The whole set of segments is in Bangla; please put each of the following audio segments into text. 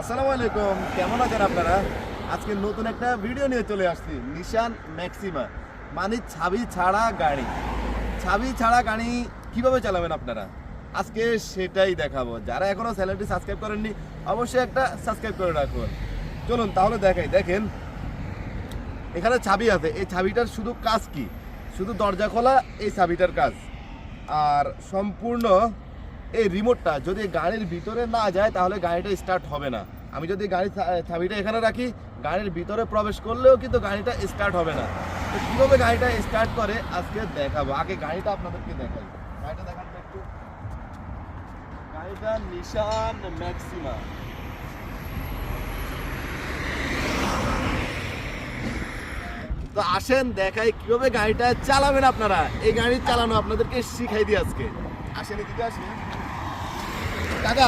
আসসালামু আলাইকুম, কেমন আছেন আপনারা? আজকে নতুন একটা ভিডিও নিয়ে চলে আসছি নিশান ম্যাক্সিমা মানে ছাবি ছাড়া গাড়ি। ছাবি ছাড়া গাড়ি কীভাবে চালাবেন আপনারা? আজকে সেটাই দেখাবো। যারা এখনও চ্যানেলটি সাবস্ক্রাইব করেননি, অবশ্যই একটা সাবস্ক্রাইব করে রাখুন। চলুন তাহলে দেখাই। দেখেন, এখানে ছাবি আছে। এই ছাবিটার শুধু কাজ কি? শুধু দরজা খোলা, এই ছাবিটার কাজ। আর সম্পূর্ণ এই রিমোটটা যদি গাড়ির ভিতরে না যায়, তাহলে গাড়িটা স্টার্ট হবে না। আমি যদি গাড়ির চা- চাবিটা এখানে রাখি, গাড়ির ভিতরে প্রবেশ করলেও কিন্তু গাড়িটা স্টার্ট হবে না। তো কীভাবে গাড়িটা স্টার্ট করে, আজকে দেখাবো। আগে গাড়িটা আপনাদেরকে দেখাই। গাড়িটা দেখান একটু। গাড়িটা নিশান ম্যাক্সিমা তো আসেন, দেখাই কীভাবে গাড়িটা চালাবেন আপনারা। এই গাড়ি চালানো আপনাদেরকে শিখাই দিই আজকে। আসেন এদিকে, আসেন। কাকা।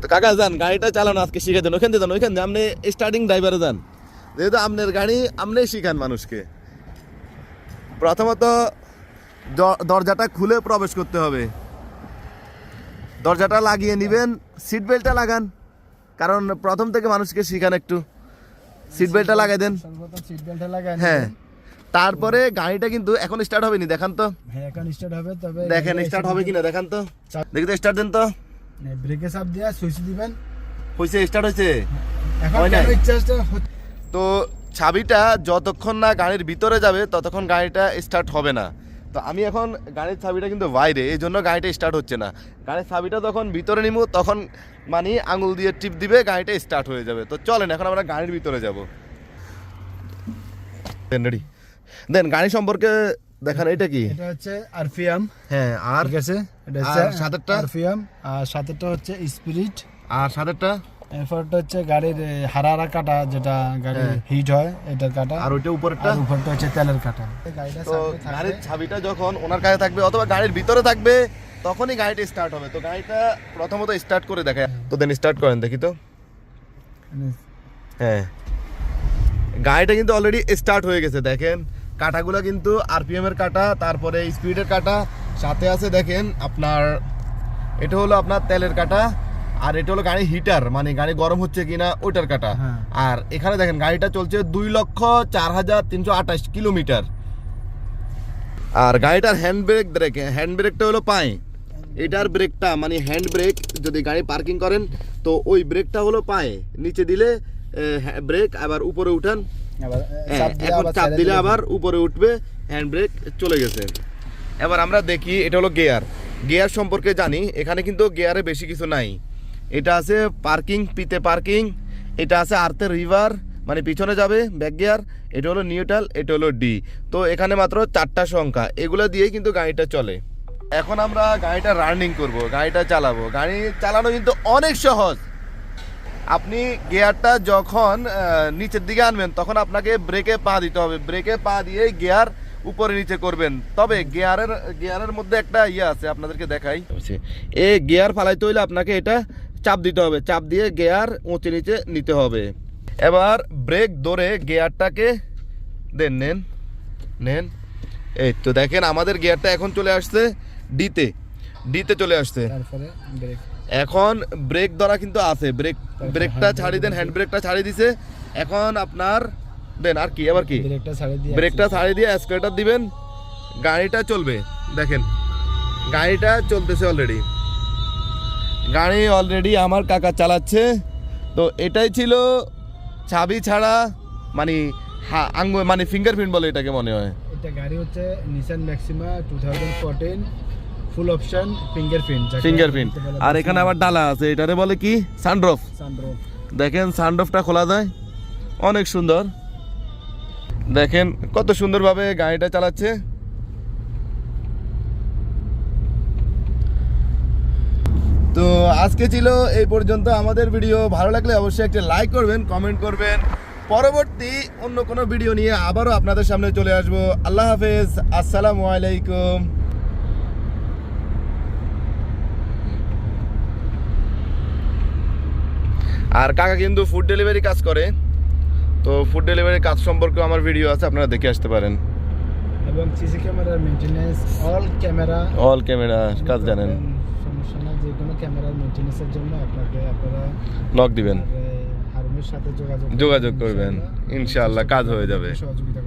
তো কাকা যান গাড়িটা চালানো আজকে শিখে দেন ওখান থেকে যান ওইখান আপনি স্টার্টিং ড্রাইভারে যান। যেহেতু আপনার গাড়ি আপনি শিখান মানুষকে। প্রথমত দরজাটা খুলে প্রবেশ করতে হবে। দরজাটা লাগিয়ে নেবেন সিট বেল্টটা লাগান। কারণ প্রথম থেকে মানুষকে শিখান একটু। সিট বেল্টটা লাগাই দেন। হ্যাঁ। তারপরে গাড়িটা কিন্তু এখন স্টার্ট হবে নি দেখান তো। হ্যাঁ এখন স্টার্ট হবে তবে দেখেন স্টার্ট হবে কিনা দেখান তো। দেখি তো স্টার্ট দেন তো। ব্রেকে চাপ দিয়ে সুইচ দিবেন। স্টার্ট হয়েছে এখন তো চাবিটা যতক্ষণ না গাড়ির ভিতরে যাবে ততক্ষণ গাড়িটা স্টার্ট হবে না। তো আমি এখন গাড়ির চাবিটা কিন্তু বাইরে এই জন্য গাড়িটা স্টার্ট হচ্ছে না। গাড়ির চাবিটা যখন ভিতরে নিব তখন মানে আঙুল দিয়ে টিপ দিবে গাড়িটা স্টার্ট হয়ে যাবে। তো চলেন এখন আমরা গাড়ির ভিতরে যাব। রেডি দেন গাড়ি সম্পর্কে দেখান এটা কি? এটা হচ্ছে আরপিএম হ্যাঁ আর ঠিক আছে? এটা আর হচ্ছে সাতেরটা? আরপিএম আর সাতেরটা হচ্ছে স্পিরিট। আর সাদেরটা এরপরটা হচ্ছে গাড়ির হারারা কাটা যেটা গাড়ি হ্যাঁ। হিট হয় এটার কাটা। আর ওইটা উপরেরটা? উপরটা হচ্ছে তেলের কাটা। তো গাড়ির চাবিটা যখন ওনার কাছে থাকবে অথবা গাড়ির ভিতরে থাকবে তখনই গাড়িটা স্টার্ট হবে। তো গাড়িটা প্রথমত স্টার্ট করে দেখায় তো দেন স্টার্ট করেন দেখি তো। মানে হ্যাঁ। গাড়িটা কিন্তু অলরেডি স্টার্ট হয়ে গেছে দেখেন। কাটাগুলো কিন্তু আরপিএম এর কাটা তারপরে স্পিডের কাটা। সাথে আছে দেখেন আপনার এটা হলো আপনার তেলের কাটা আর এটা হলো গাড়ি হিটার মানে গাড়ি গরম হচ্ছে কিনা ওইটার কাটা। হ্যাঁ। আর এখানে দেখেন গাড়িটা চলছে দুই লক্ষ চার হাজার তিনশো আঠাশ কিলোমিটার। আর গাড়িটার হ্যান্ড ব্রেক দেখেন হ্যান্ড ব্রেকটা হলো পায়ে। এটার ব্রেকটা মানে হ্যান্ড ব্রেক যদি গাড়ি পার্কিং করেন তো ওই ব্রেকটা হলো পায়ে। নিচে দিলে ব্রেক আবার উপরে উঠান। হ্যাঁ, এখন চাপ দিলে আবার উপরে উঠবে হ্যান্ড ব্রেক চলে গেছে। এবার আমরা দেখি এটা হলো গিয়ার গিয়ার সম্পর্কে জানি এখানে কিন্তু গিয়ারে বেশি কিছু নাই। এটা আছে পার্কিং পিতে পার্কিং এটা আছে আর্থে রিভার মানে পিছনে যাবে ব্যাক গিয়ার এটা হলো নিউট্রাল এটা হলো ডি তো এখানে মাত্র চারটা সংখ্যা এগুলো দিয়েই কিন্তু গাড়িটা চলে। এখন আমরা গাড়িটা রানিং করব গাড়িটা চালাবো। গাড়ি চালানো কিন্তু অনেক সহজ। আপনি গিয়ারটা যখন নিচের দিকে আনবেন, তখন আপনাকে ব্রেকে পা দিতে হবে। ব্রেকে পা দিয়ে গিয়ার উপরে নিচে করবেন। তবে গিয়ারের গিয়ারের মধ্যে একটা ইয়ে আছে, আপনাদেরকে দেখাই। এই গিয়ার ফালাইতে হইলে আপনাকে এটা চাপ দিতে হবে। চাপ দিয়ে গিয়ার উঁচে নিচে নিতে হবে। এবার ব্রেক ধরে গিয়ারটাকে দেন, নেন নেন। এই তো দেখেন, আমাদের গিয়ারটা এখন চলে আসছে ডিতে ডিতে চলে আসছে। এখন ব্রেক ধরা কিন্তু আছে। ব্রেক ব্রেকটা ছাড়ি দেন হ্যান্ড ব্রেকটা ছাড়ি দিছে। এখন আপনার দেন আর কি আবার কি? ব্রেকটা ছাড়ে দিয়ে ব্রেকটা ছাড়ি দিয়ে অ্যাসকেলেটার দিবেন। গাড়িটা চলবে দেখেন। গাড়িটা চলতেছে অলরেডি গাড়ি অলরেডি আমার কাকা চালাচ্ছে। তো এটাই ছিল চাবি ছাড়া মানে হা- আঙ্গ মানে ফিঙ্গারপ্রিন্ট বলে এটাকে মনে হয়। এটা গাড়ি হচ্ছে Nissan Maxima two thousand fourteen full option fingerprint fingerprint আর এখানে আবার ডালা আছে এটারে বলে কি? সানড্রফ সানরুফ দেখেন সানডফটা খোলা যায়। অনেক সুন্দর। দেখেন কত সুন্দরভাবে গাড়িটা চালাচ্ছে। তো আজকে ছিল এই পর্যন্ত আমাদের ভিডিও। ভালো লাগলে অবশ্যই একটা লাইক করবেন কমেন্ট করবেন। পরবর্তী অন্য কোনো ভিডিও নিয়ে আবারও আপনাদের সামনে চলে আসব। আল্লাহ হাফেজ আসসালামু আলাইকুম। আর কাকা কিন্তু ফুড ডেলিভারি কাজ করে। তো ফুড ডেলিভারি কাজ সম্পর্কে আমার ভিডিও আছে আপনারা দেখে আসতে পারেন। এবং সিসি ক্যামেরার maintenance all camera all camera কাজ জানেন। সমস্যা না যে কোনো ক্যামেরার মেইনটেনেন্সের জন্য আপনাকে আপনারা নক দিবেন। হারুমের সাথে যোগাযোগ যোগাযোগ করবেন। ইনশাআল্লাহ কাজ হয়ে যাবে। সহযোগিতা